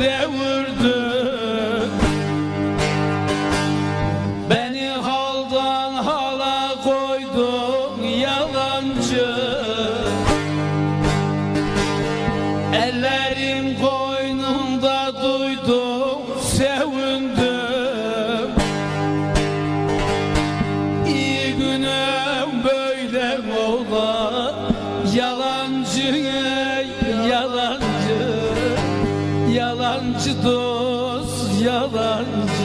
devirdi Beni haldan hala koydun yalancı. Ellerim koynumda duydum sevindim İyi günüm böyle olan Yalancı dost yalancı.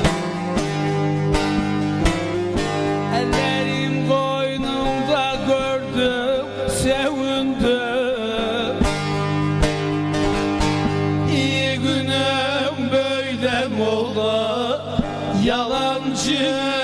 Ellerim koynumda gördüm sevindim. İyi günüm böyle Yalancı yalancı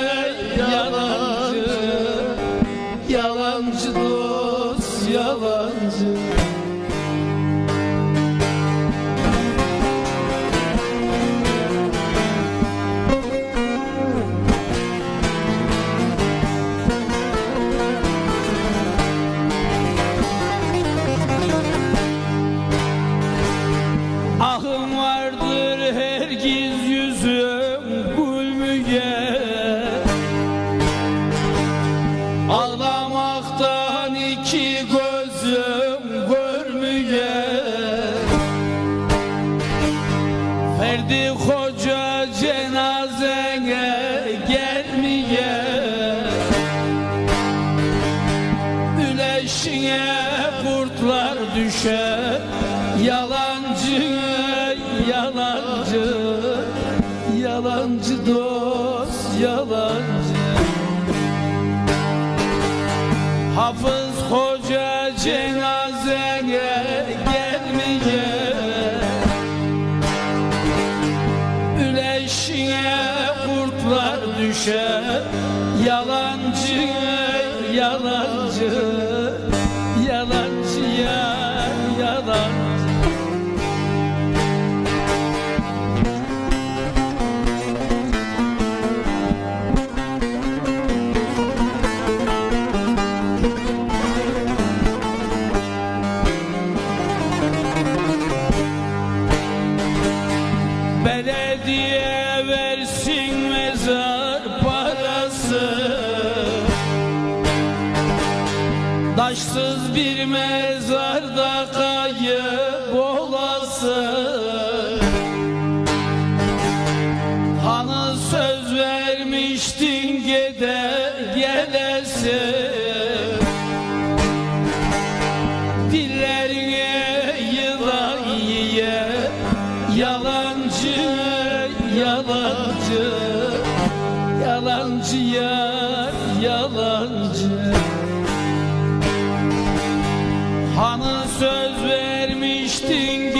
Ferdi Hoca cenazene gelmeye. Üleşine kurtlar düşer Yalancı, yalancı. Yalancı dost, yalancı. Hafız Hoca cenazene düşer. Yalancı, yalancı. Yalancı ya, yalancı Taşsız bir mezarda kayıp olası Hani söz vermiştin gede gelesi Dillerine yılan yiye Yalancı, yalancı. Yalancı ya, yalancı vermiştin